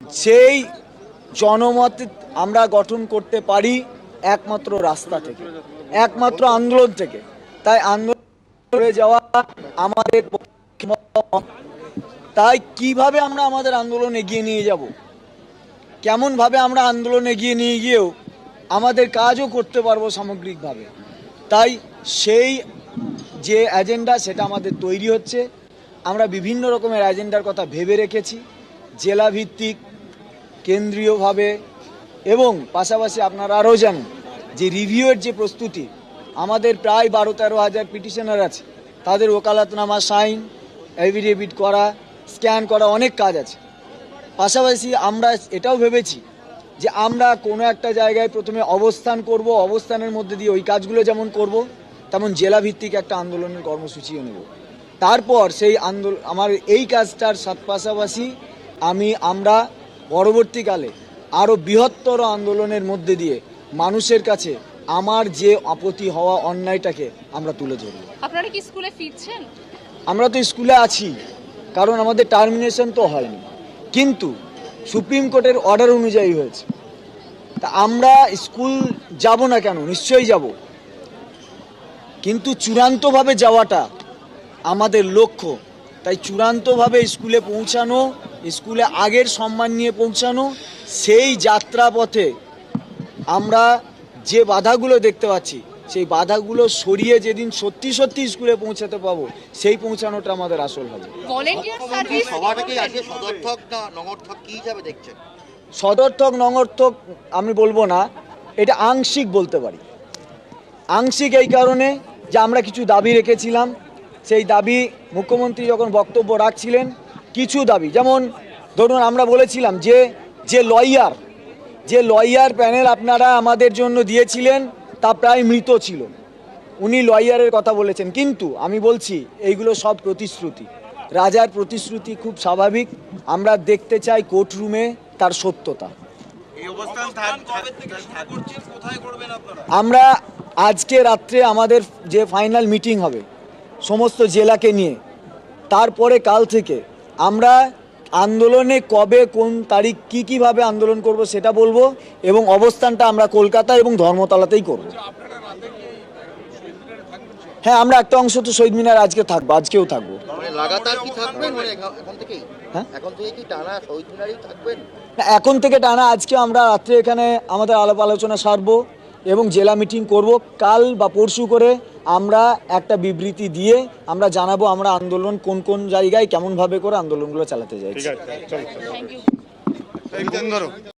সেই জনমত আমরা গঠন করতে পারি একমাত্র রাস্তা থেকে, একমাত্র আন্দোলন থেকে। তাই আন্দোলন যাওয়া আমাদের তাই কীভাবে আমরা আমাদের আন্দোলন এগিয়ে নিয়ে যাব? কেমনভাবে আমরা আন্দোলন এগিয়ে নিয়ে গিয়েও আমাদের কাজও করতে পারব সামগ্রিকভাবে। তাই সেই যে এজেন্ডা সেটা আমাদের তৈরি হচ্ছে। আমরা বিভিন্ন রকমের এজেন্ডার কথা ভেবে রেখেছি। জেলা ভিত্তিক কেন্দ্রীয়ভাবে এবং পাশাপাশি আপনারা আরও জানেন যে রিভিউয়ের যে প্রস্তুতি, আমাদের প্রায় বারো তেরো হাজার পিটিশনার আছে। তাদের ওকালাতনামা, সাইন এভিডেভিট করা, স্ক্যান করা অনেক কাজ আছে। পাশাপাশি আমরা এটাও ভেবেছি যে আমরা কোনো একটা জায়গায় প্রথমে অবস্থান করব, অবস্থানের মধ্যে দিয়ে ওই কাজগুলো যেমন করব, তেমন জেলা ভিত্তিক একটা আন্দোলনের কর্মসূচিও নেব তারপর সেই আন্দোলন আমার এই কাজটার সাথ পাশাপাশি আমি, আমরা পরবর্তীকালে আরও বৃহত্তর আন্দোলনের মধ্যে দিয়ে মানুষের কাছে আমার যে আপত্তি হওয়া অন্যায়টাকে আমরা তুলে ধরব। আপনারা কি স্কুলে ফিরছেন? আমরা তো স্কুলে আছি কারণ আমাদের টার্মিনেশন তো হয়নি। কিন্তু সুপ্রিম কোর্টের অর্ডার অনুযায়ী হয়েছে। তা আমরা স্কুল যাব না কেন? নিশ্চয়ই যাব। কিন্তু চূড়ান্তভাবে যাওয়াটা আমাদের লক্ষ্য। তাই চূড়ান্তভাবে স্কুলে পৌঁছানো স্কুলে আগের সম্মান নিয়ে পৌঁছানো সেই যাত্রাপথে আমরা যে বাধাগুলো দেখতে পাচ্ছি সেই বাধাগুলো সরিয়ে যেদিন সত্যি সত্যি স্কুলে পৌঁছাতে পাবো সেই পৌঁছানোটা আমাদের আসল হবে। সদর্থক নগর্থক কি হিসাবে দেখছেন? সদর্থক নঙর্থক আমি বলব না এটা আংশিক বলতে পারি। আংশিক এই কারণে যে আমরা কিছু দাবি রেখেছিলাম সেই দাবি মুখ্যমন্ত্রী যখন বক্তব্য রাখছিলেন কিছু দাবি। যেমন ধরুন আমরা বলেছিলাম যে যে লয়ার যে লয়ার প্যানেল আপনারা আমাদের জন্য দিয়েছিলেন তা প্রায় মৃত ছিল। উনি লয়ারের কথা বলেছেন। কিন্তু আমি বলছি এইগুলো সব প্রতিশ্রুতি। রাজার প্রতিশ্রুতি খুব স্বাভাবিক। আমরা দেখতে চাই কোর্টরুমে তার সত্যতা। এই অবস্থান থাক- থাক- করছেন? কোথায় করবেন আপনারা? আমরা আজকে রাত্রে আমাদের যে ফাইনাল মিটিং হবে সমস্ত জেলাকে নিয়ে তারপরে কাল থেকে আমরা আন্দোলনে কবে কোন তারিখ কি কীভাবে আন্দোলন করব সেটা বলব এবং অবস্থানটা আমরা কলকাতা এবং ধর্মতলাতেই করব। হ্যাঁ আমরা একটা অংশ তো শহীদ মিনার আজকে থাকব আজকেও থাকব। মানে লাগাতার কি থাকবেন মানে হ্যাঁ? এখন থেকে কি টানা শহীদ মিনারেই থাকবেন? না, এখন থেকে টানা আজকে আমরা রাত্রে এখানে আমাদের আলাপ আলোচনা সারবো। এবং জেলা মিটিং করব। কাল বা পরশু করে আমরা একটা বিবৃতি দিয়ে আমরা জানাব আমরা আন্দোলন কোন কোন জায়গায় কেমনভাবে করে আন্দোলনগুলো চালাতে চাইছি